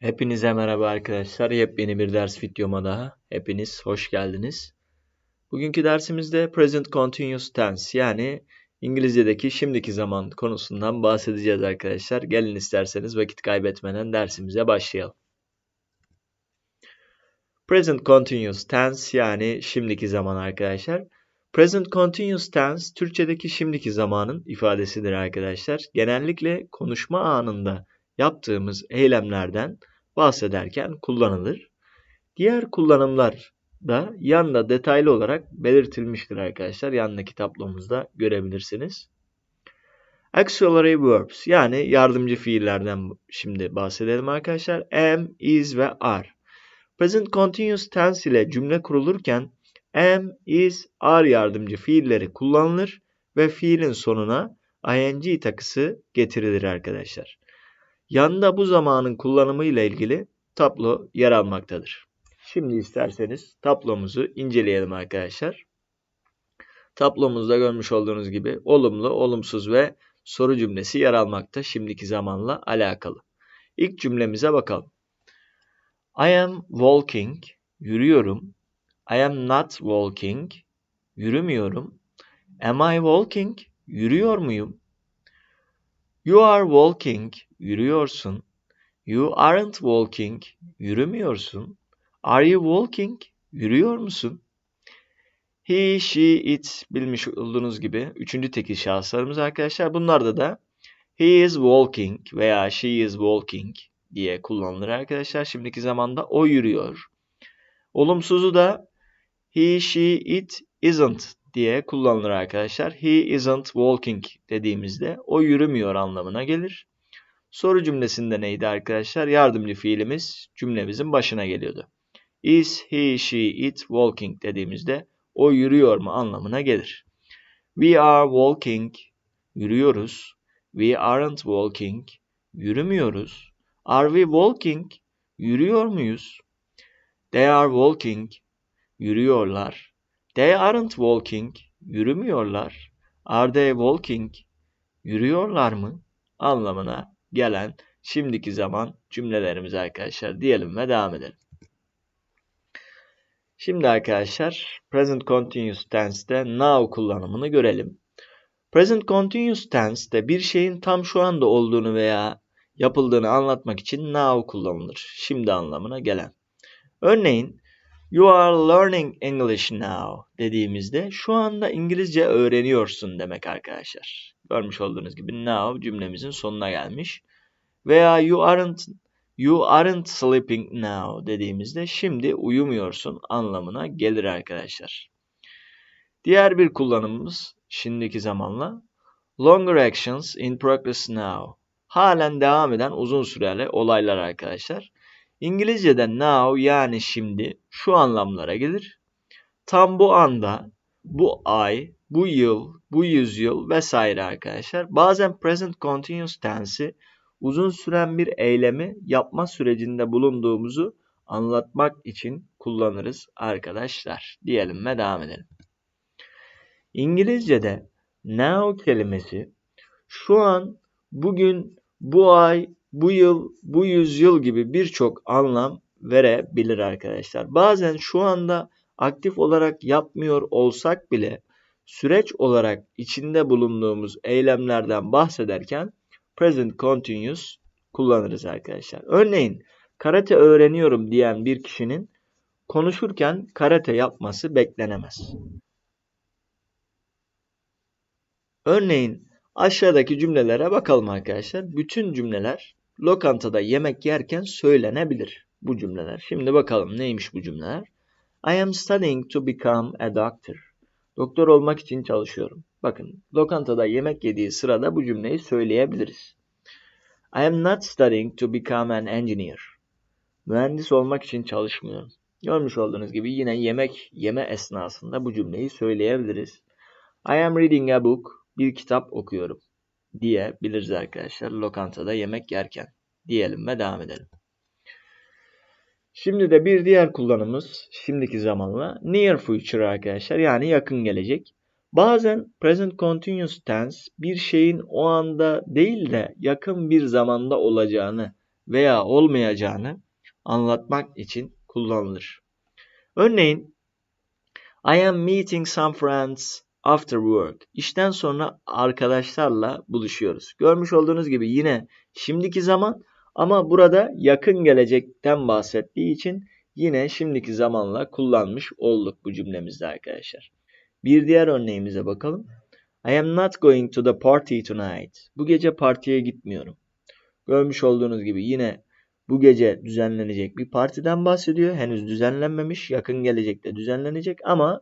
Hepinize merhaba arkadaşlar. Yepyeni bir ders videoma daha. Hepiniz hoş geldiniz. Bugünkü dersimizde present continuous tense yani İngilizce'deki şimdiki zaman konusundan bahsedeceğiz arkadaşlar. Gelin isterseniz vakit kaybetmeden dersimize başlayalım. Present continuous tense yani şimdiki zaman arkadaşlar. Present continuous tense Türkçedeki şimdiki zamanın ifadesidir arkadaşlar. Genellikle konuşma anında yaptığımız eylemlerden bahsederken kullanılır. Diğer kullanımlar da yanında detaylı olarak belirtilmiştir arkadaşlar. Yanındaki tablomuzda görebilirsiniz. Auxiliary verbs yani yardımcı fiillerden şimdi bahsedelim arkadaşlar. Am, is ve are. Present continuous tense ile cümle kurulurken am, is, are yardımcı fiilleri kullanılır ve fiilin sonuna ing takısı getirilir arkadaşlar. Yanında bu zamanın kullanımı ile ilgili tablo yer almaktadır. Şimdi isterseniz tablomuzu inceleyelim arkadaşlar. Tablomuzda görmüş olduğunuz gibi olumlu, olumsuz ve soru cümlesi yer almakta şimdiki zamanla alakalı. İlk cümlemize bakalım. I am walking, yürüyorum. I am not walking, yürümüyorum. Am I walking, yürüyor muyum? You are walking, yürüyorsun. You aren't walking, yürümüyorsun. Are you walking, yürüyor musun? He, she, it bilmiş olduğunuz gibi üçüncü tekil şahıslarımız arkadaşlar. Bunlarda da he is walking veya she is walking diye kullanılır arkadaşlar. Şimdiki zamanda o yürüyor. Olumsuzu da he, she, it isn't diye kullanılır arkadaşlar. He isn't walking dediğimizde o yürümüyor anlamına gelir. Soru cümlesinde neydi arkadaşlar? Yardımcı fiilimiz cümlemizin başına geliyordu. Is he, she, it walking dediğimizde o yürüyor mu anlamına gelir. We are walking, yürüyoruz. We aren't walking, yürümüyoruz. Are we walking, yürüyor muyuz? They are walking, yürüyorlar. They aren't walking, yürümüyorlar. Are they walking, yürüyorlar mı? Anlamına gelen şimdiki zaman cümlelerimiz arkadaşlar diyelim ve devam edelim. Şimdi arkadaşlar present continuous tense'de now kullanımını görelim. Present continuous tense'de bir şeyin tam şu anda olduğunu veya yapıldığını anlatmak için now kullanılır. Şimdi anlamına gelen. Örneğin You are learning English now dediğimizde şu anda İngilizce öğreniyorsun demek arkadaşlar. Görmüş olduğunuz gibi now cümlemizin sonuna gelmiş. Veya you aren't you aren't sleeping now dediğimizde şimdi uyumuyorsun anlamına gelir arkadaşlar. Diğer bir kullanımımız şimdiki zamanla longer actions in progress now. Halen devam eden uzun süreli olaylar arkadaşlar. İngilizce'de now yani şimdi şu anlamlara gelir. Tam bu anda, bu ay, bu yıl, bu yüzyıl vesaire arkadaşlar. Bazen present continuous tense'i uzun süren bir eylemi yapma sürecinde bulunduğumuzu anlatmak için kullanırız arkadaşlar. Diyelim ve devam edelim. İngilizce'de now kelimesi şu an, bugün, bu ay, bu yıl, bu yüzyıl gibi birçok anlam verebilir arkadaşlar. Bazen şu anda aktif olarak yapmıyor olsak bile süreç olarak içinde bulunduğumuz eylemlerden bahsederken present continuous kullanırız arkadaşlar. Örneğin karate öğreniyorum diyen bir kişinin konuşurken karate yapması beklenemez. Örneğin aşağıdaki cümlelere bakalım arkadaşlar. Bütün cümleler lokantada yemek yerken söylenebilir bu cümleler. Şimdi bakalım neymiş bu cümleler? I am studying to become a doctor. Doktor olmak için çalışıyorum. Bakın lokantada yemek yediği sırada bu cümleyi söyleyebiliriz. I am not studying to become an engineer. Mühendis olmak için çalışmıyorum. Görmüş olduğunuz gibi yine yemek yeme esnasında bu cümleyi söyleyebiliriz. I am reading a book. Bir kitap okuyorum diyebiliriz arkadaşlar. Lokantada yemek yerken diyelim ve devam edelim. Şimdi de bir diğer kullanımız şimdiki zamanla near future arkadaşlar yani yakın gelecek. Bazen present continuous tense bir şeyin o anda değil de yakın bir zamanda olacağını veya olmayacağını anlatmak için kullanılır. Örneğin I am meeting some friends after work. İşten sonra arkadaşlarla buluşuyoruz. Görmüş olduğunuz gibi yine şimdiki zaman ama burada yakın gelecekten bahsettiği için yine şimdiki zamanla kullanmış olduk bu cümlemizde arkadaşlar. Bir diğer örneğimize bakalım. I am not going to the party tonight. Bu gece partiye gitmiyorum. Görmüş olduğunuz gibi yine bu gece düzenlenecek bir partiden bahsediyor. Henüz düzenlenmemiş, yakın gelecekte düzenlenecek ama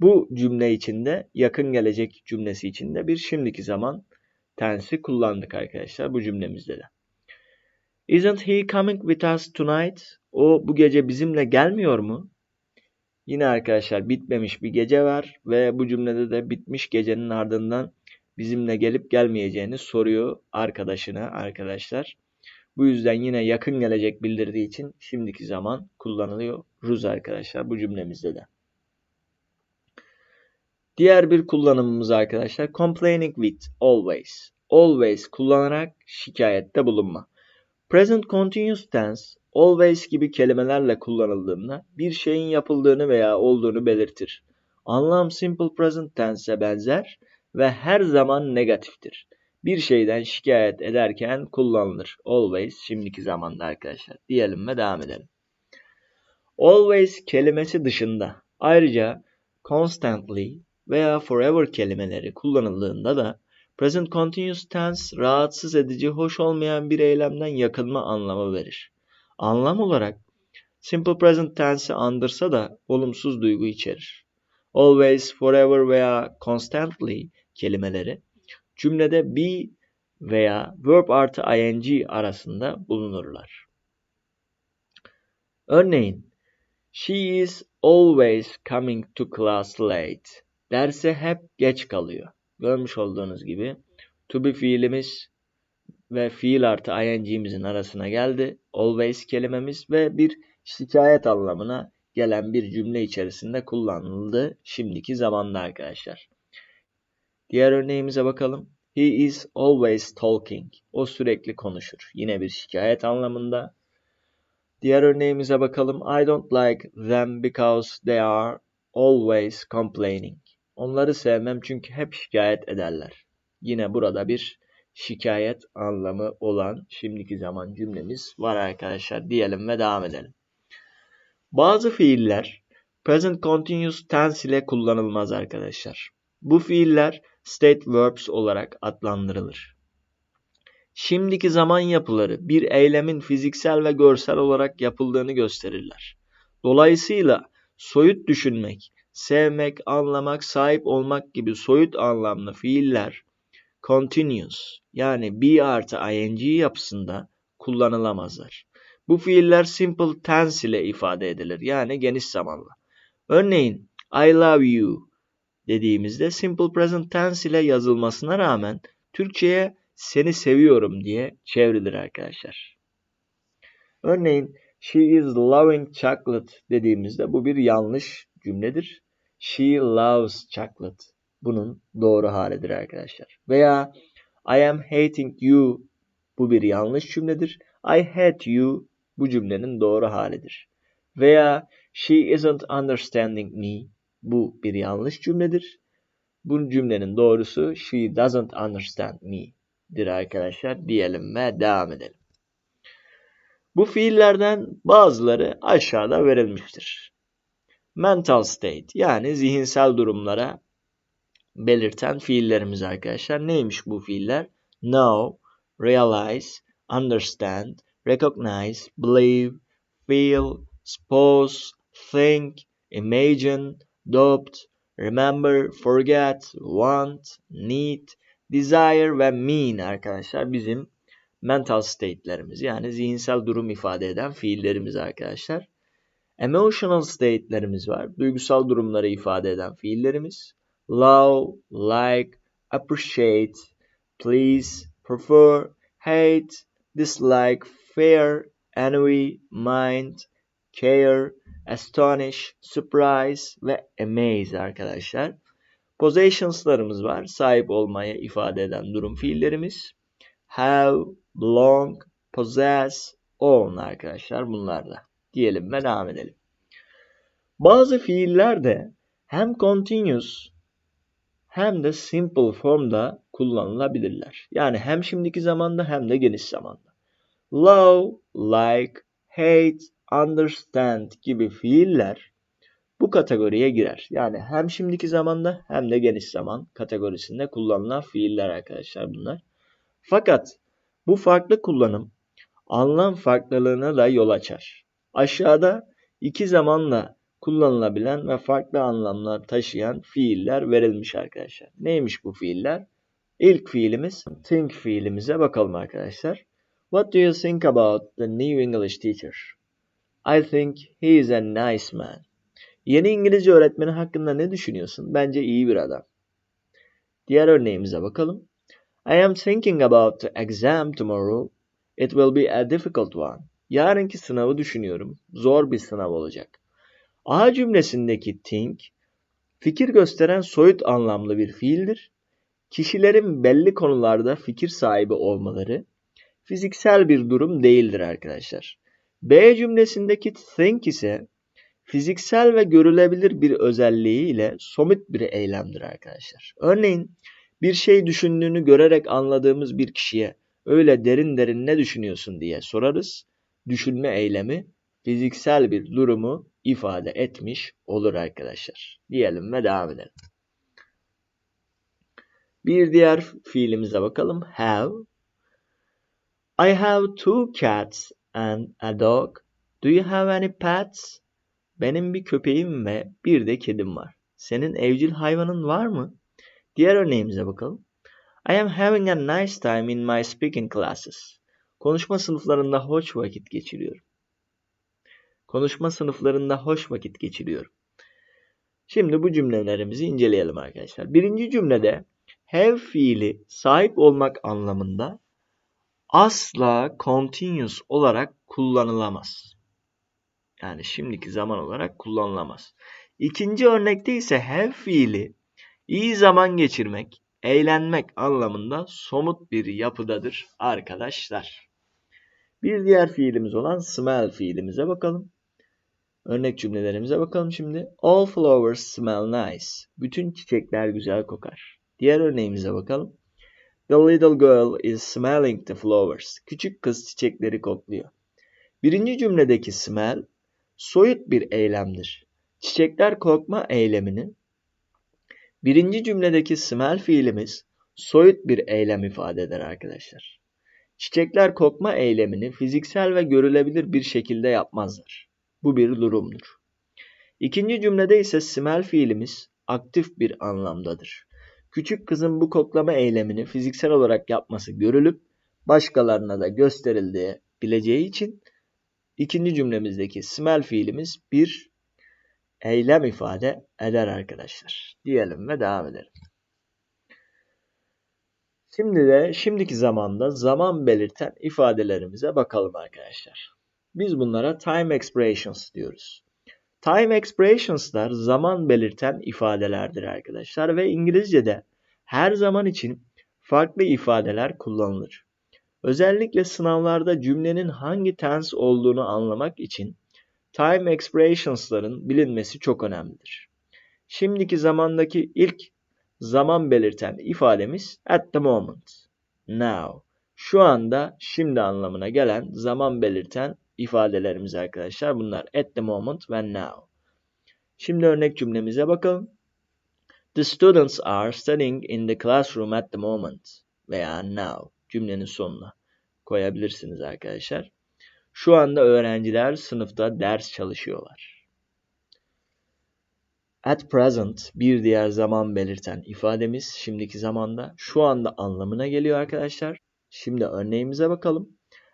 bu cümle içinde yakın gelecek cümlesi içinde bir şimdiki zaman tensi kullandık arkadaşlar bu cümlemizde de. Isn't he coming with us tonight? O bu gece bizimle gelmiyor mu? Yine arkadaşlar bitmemiş bir gece var ve bu cümlede de bitmiş gecenin ardından bizimle gelip gelmeyeceğini soruyor arkadaşına arkadaşlar. Bu yüzden yine yakın gelecek bildirdiği için şimdiki zaman kullanılıyor ruz arkadaşlar bu cümlemizde de. Diğer bir kullanımımız arkadaşlar complaining with always. Always kullanarak şikayette bulunma. Present continuous tense always gibi kelimelerle kullanıldığında bir şeyin yapıldığını veya olduğunu belirtir. Anlam simple present tense'e benzer ve her zaman negatiftir. Bir şeyden şikayet ederken kullanılır. Always şimdiki zamanda arkadaşlar. Diyelim ve devam edelim. Always kelimesi dışında ayrıca constantly veya forever kelimeleri kullanıldığında da present continuous tense rahatsız edici, hoş olmayan bir eylemden yakınma anlamı verir. Anlam olarak simple present tense'i andırsa da olumsuz duygu içerir. Always, forever veya constantly kelimeleri cümlede be veya verb artı ing arasında bulunurlar. Örneğin, She is always coming to class late. Derse hep geç kalıyor. Görmüş olduğunuz gibi to be fiilimiz ve fiil artı ing'imizin arasına geldi. Always kelimemiz ve bir şikayet anlamına gelen bir cümle içerisinde kullanıldı şimdiki zamanda arkadaşlar. Diğer örneğimize bakalım. He is always talking. O sürekli konuşur. Yine bir şikayet anlamında. Diğer örneğimize bakalım. I don't like them because they are always complaining. Onları sevmem çünkü hep şikayet ederler. Yine burada bir şikayet anlamı olan şimdiki zaman cümlemiz var arkadaşlar diyelim ve devam edelim. Bazı fiiller present continuous tense ile kullanılmaz arkadaşlar. Bu fiiller state verbs olarak adlandırılır. Şimdiki zaman yapıları bir eylemin fiziksel ve görsel olarak yapıldığını gösterirler. Dolayısıyla soyut düşünmek, sevmek, anlamak, sahip olmak gibi soyut anlamlı fiiller continuous yani be artı ing yapısında kullanılamazlar. Bu fiiller simple tense ile ifade edilir yani geniş zamanla. Örneğin I love you dediğimizde simple present tense ile yazılmasına rağmen Türkçe'ye seni seviyorum diye çevrilir arkadaşlar. Örneğin she is loving chocolate dediğimizde bu bir yanlış cümledir. She loves chocolate. Bunun doğru halidir arkadaşlar. Veya I am hating you. Bu bir yanlış cümledir. I hate you. Bu cümlenin doğru halidir. Veya she isn't understanding me. Bu bir yanlış cümledir. Bu cümlenin doğrusu she doesn't understand me dir arkadaşlar diyelim ve devam edelim. Bu fiillerden bazıları aşağıda verilmiştir. Mental state yani zihinsel durumlara belirten fiillerimiz arkadaşlar. Neymiş bu fiiller? Know, realize, understand, recognize, believe, feel, suppose, think, imagine, doubt, remember, forget, want, need, desire ve mean arkadaşlar bizim mental state'lerimiz yani zihinsel durum ifade eden fiillerimiz arkadaşlar. Emotional state'lerimiz var. Duygusal durumları ifade eden fiillerimiz. Love, like, appreciate, please, prefer, hate, dislike, fear, envy, mind, care, astonish, surprise ve amaze arkadaşlar. Possessions'larımız var. Sahip olmaya ifade eden durum fiillerimiz. Have, belong, possess, own arkadaşlar bunlar da. Diyelim ve devam edelim. Bazı fiiller de hem continuous hem de simple formda kullanılabilirler. Yani hem şimdiki zamanda hem de geniş zamanda. Love, like, hate, understand gibi fiiller bu kategoriye girer. Yani hem şimdiki zamanda hem de geniş zaman kategorisinde kullanılan fiiller arkadaşlar bunlar. Fakat bu farklı kullanım anlam farklılığına da yol açar. Aşağıda iki zamanla kullanılabilen ve farklı anlamlar taşıyan fiiller verilmiş arkadaşlar. Neymiş bu fiiller? İlk fiilimiz think fiilimize bakalım arkadaşlar. What do you think about the new English teacher? I think he is a nice man. Yeni İngilizce öğretmeni hakkında ne düşünüyorsun? Bence iyi bir adam. Diğer örneğimize bakalım. I am thinking about the exam tomorrow. It will be a difficult one. Yarınki sınavı düşünüyorum. Zor bir sınav olacak. A cümlesindeki think, fikir gösteren soyut anlamlı bir fiildir. Kişilerin belli konularda fikir sahibi olmaları fiziksel bir durum değildir arkadaşlar. B cümlesindeki think ise fiziksel ve görülebilir bir özelliği ile somut bir eylemdir arkadaşlar. Örneğin bir şey düşündüğünü görerek anladığımız bir kişiye öyle derin derin ne düşünüyorsun diye sorarız. Düşünme eylemi fiziksel bir durumu ifade etmiş olur arkadaşlar. Diyelim ve devam edelim. Bir diğer fiilimize bakalım. Have. I have two cats and a dog. Do you have any pets? Benim bir köpeğim ve bir de kedim var. Senin evcil hayvanın var mı? Diğer örneğimize bakalım. I am having a nice time in my speaking classes. Konuşma sınıflarında hoş vakit geçiriyorum. Konuşma sınıflarında hoş vakit geçiriyorum. Şimdi bu cümlelerimizi inceleyelim arkadaşlar. Birinci cümlede have fiili sahip olmak anlamında asla continuous olarak kullanılamaz. Yani şimdiki zaman olarak kullanılamaz. İkinci örnekte ise have fiili iyi zaman geçirmek, eğlenmek anlamında somut bir yapıdadır arkadaşlar. Bir diğer fiilimiz olan smell fiilimize bakalım. Örnek cümlelerimize bakalım şimdi. All flowers smell nice. Bütün çiçekler güzel kokar. Diğer örneğimize bakalım. The little girl is smelling the flowers. Küçük kız çiçekleri kokluyor. Birinci cümledeki smell soyut bir eylemdir. Çiçekler kokma eylemini birinci cümledeki smell fiilimiz soyut bir eylem ifade eder arkadaşlar. Çiçekler kokma eylemini fiziksel ve görülebilir bir şekilde yapmazlar. Bu bir durumdur. İkinci cümlede ise smell fiilimiz aktif bir anlamdadır. Küçük kızın bu koklama eylemini fiziksel olarak yapması görülüp başkalarına da gösterildiği bileceği için ikinci cümlemizdeki smell fiilimiz bir eylem ifade eder arkadaşlar. Diyelim ve devam edelim. Şimdi de şimdiki zamanda zaman belirten ifadelerimize bakalım arkadaşlar. Biz bunlara time expressions diyoruz. Time expressions'lar zaman belirten ifadelerdir arkadaşlar ve İngilizce'de her zaman için farklı ifadeler kullanılır. Özellikle sınavlarda cümlenin hangi tense olduğunu anlamak için time expressions'ların bilinmesi çok önemlidir. Şimdiki zamandaki ilk zaman belirten ifademiz at the moment, now. Şu anda, şimdi anlamına gelen zaman belirten ifadelerimiz arkadaşlar. Bunlar at the moment ve now. Şimdi örnek cümlemize bakalım. The students are studying in the classroom at the moment veya now cümlenin sonuna koyabilirsiniz arkadaşlar. Şu anda öğrenciler sınıfta ders çalışıyorlar. At present bir diğer zaman belirten ifademiz şimdiki zamanda şu anda anlamına geliyor arkadaşlar. Şimdi örneğimize bakalım.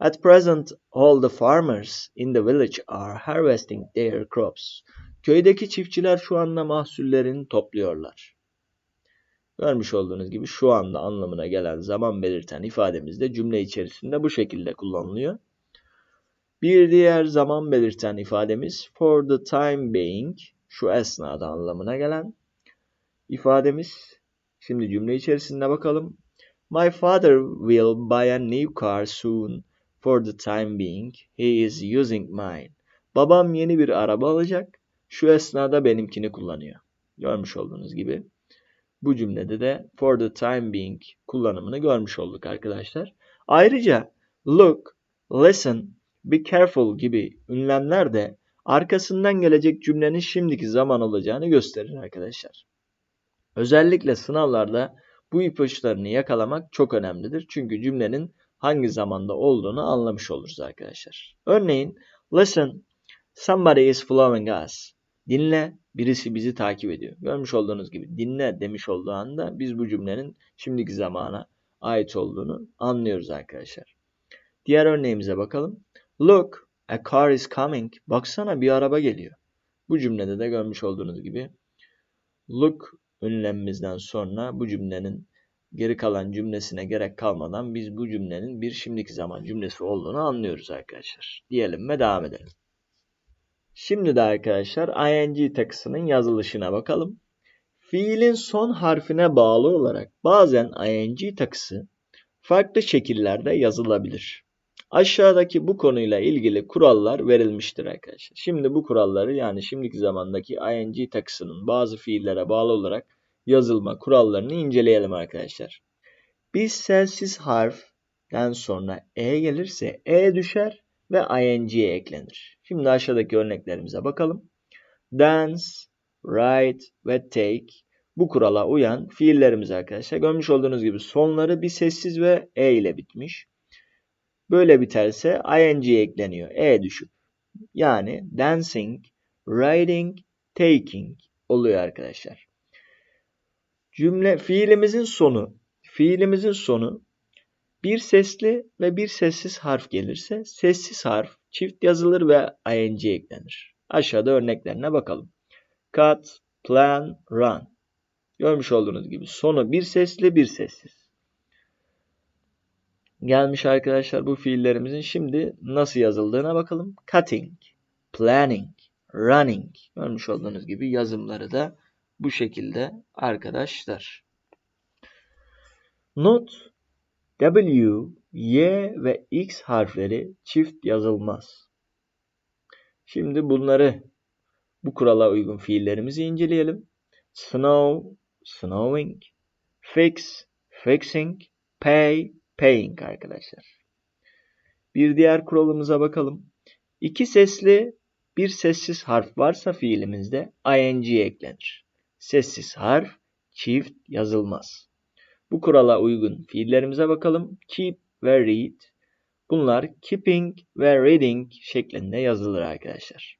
At present all the farmers in the village are harvesting their crops. Köydeki çiftçiler şu anda mahsullerini topluyorlar. Görmüş olduğunuz gibi şu anda anlamına gelen zaman belirten ifademiz de cümle içerisinde bu şekilde kullanılıyor. Bir diğer zaman belirten ifademiz for the time being şu esnada anlamına gelen ifademiz. Şimdi cümle içerisinde bakalım. My father will buy a new car soon. For the time being, he is using mine. Babam yeni bir araba alacak. Şu esnada benimkini kullanıyor. Görmüş olduğunuz gibi. Bu cümlede de for the time being kullanımını görmüş olduk arkadaşlar. Ayrıca look, listen, be careful gibi ünlemler de arkasından gelecek cümlenin şimdiki zaman olacağını gösterir arkadaşlar. Özellikle sınavlarda bu ipuçlarını yakalamak çok önemlidir. Çünkü cümlenin hangi zamanda olduğunu anlamış oluruz arkadaşlar. Örneğin listen, somebody is following us. Dinle, birisi bizi takip ediyor. Görmüş olduğunuz gibi dinle demiş olduğu anda biz bu cümlenin şimdiki zamana ait olduğunu anlıyoruz arkadaşlar. Diğer örneğimize bakalım. Look, a car is coming. Baksana bir araba geliyor. Bu cümlede de görmüş olduğunuz gibi look ünlemimizden sonra bu cümlenin geri kalan cümlesine gerek kalmadan biz bu cümlenin bir şimdiki zaman cümlesi olduğunu anlıyoruz arkadaşlar. Diyelim ve devam edelim. Şimdi de arkadaşlar ing takısının yazılışına bakalım. Fiilin son harfine bağlı olarak bazen ing takısı farklı şekillerde yazılabilir. Aşağıdaki bu konuyla ilgili kurallar verilmiştir arkadaşlar. Şimdi bu kuralları yani şimdiki zamandaki ing takısının bazı fiillere bağlı olarak yazılma kurallarını inceleyelim arkadaşlar. Bir selsiz harften sonra e gelirse e düşer ve ing'ye eklenir. Şimdi aşağıdaki örneklerimize bakalım. Dance, write ve take bu kurala uyan fiillerimiz arkadaşlar. Görmüş olduğunuz gibi sonları bir sessiz ve e ile bitmiş. Böyle biterse ing ekleniyor. E düşüp. Yani dancing, writing, taking oluyor arkadaşlar. Cümle fiilimizin sonu fiilimizin sonu bir sesli ve bir sessiz harf gelirse sessiz harf çift yazılır ve ing eklenir. Aşağıda örneklerine bakalım. Cut, plan, run. Görmüş olduğunuz gibi sonu bir sesli bir sessiz. Gelmiş arkadaşlar bu fiillerimizin şimdi nasıl yazıldığına bakalım. Cutting, planning, running. Görmüş olduğunuz gibi yazımları da bu şekilde arkadaşlar. Not W, Y ve X harfleri çift yazılmaz. Şimdi bunları bu kurala uygun fiillerimizi inceleyelim. Snow, snowing, fix, fixing, pay, paying arkadaşlar. Bir diğer kuralımıza bakalım. İki sesli bir sessiz harf varsa fiilimizde ing eklenir. Sessiz harf çift yazılmaz. Bu kurala uygun fiillerimize bakalım. Keep ve read. Bunlar keeping ve reading şeklinde yazılır arkadaşlar.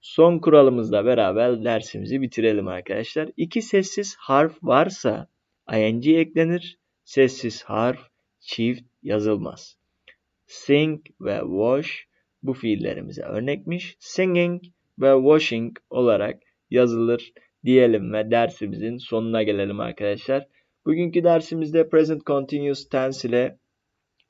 Son kuralımızla beraber dersimizi bitirelim arkadaşlar. İki sessiz harf varsa ing eklenir. Sessiz harf çift yazılmaz. Sing ve wash bu fiillerimize örnekmiş. Singing ve washing olarak yazılır diyelim ve dersimizin sonuna gelelim arkadaşlar. Bugünkü dersimizde present continuous tense ile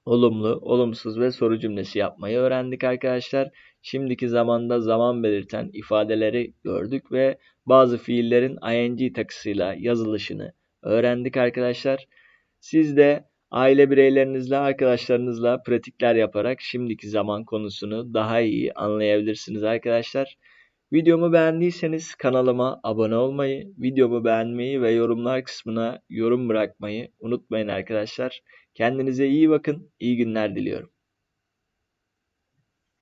olumlu, olumsuz ve soru cümlesi yapmayı öğrendik arkadaşlar. Şimdiki zamanda zaman belirten ifadeleri gördük ve bazı fiillerin ing takısıyla yazılışını öğrendik arkadaşlar. Siz de aile bireylerinizle, arkadaşlarınızla pratikler yaparak şimdiki zaman konusunu daha iyi anlayabilirsiniz arkadaşlar. Videomu beğendiyseniz kanalıma abone olmayı, videomu beğenmeyi ve yorumlar kısmına yorum bırakmayı unutmayın arkadaşlar. Kendinize iyi bakın, iyi günler diliyorum.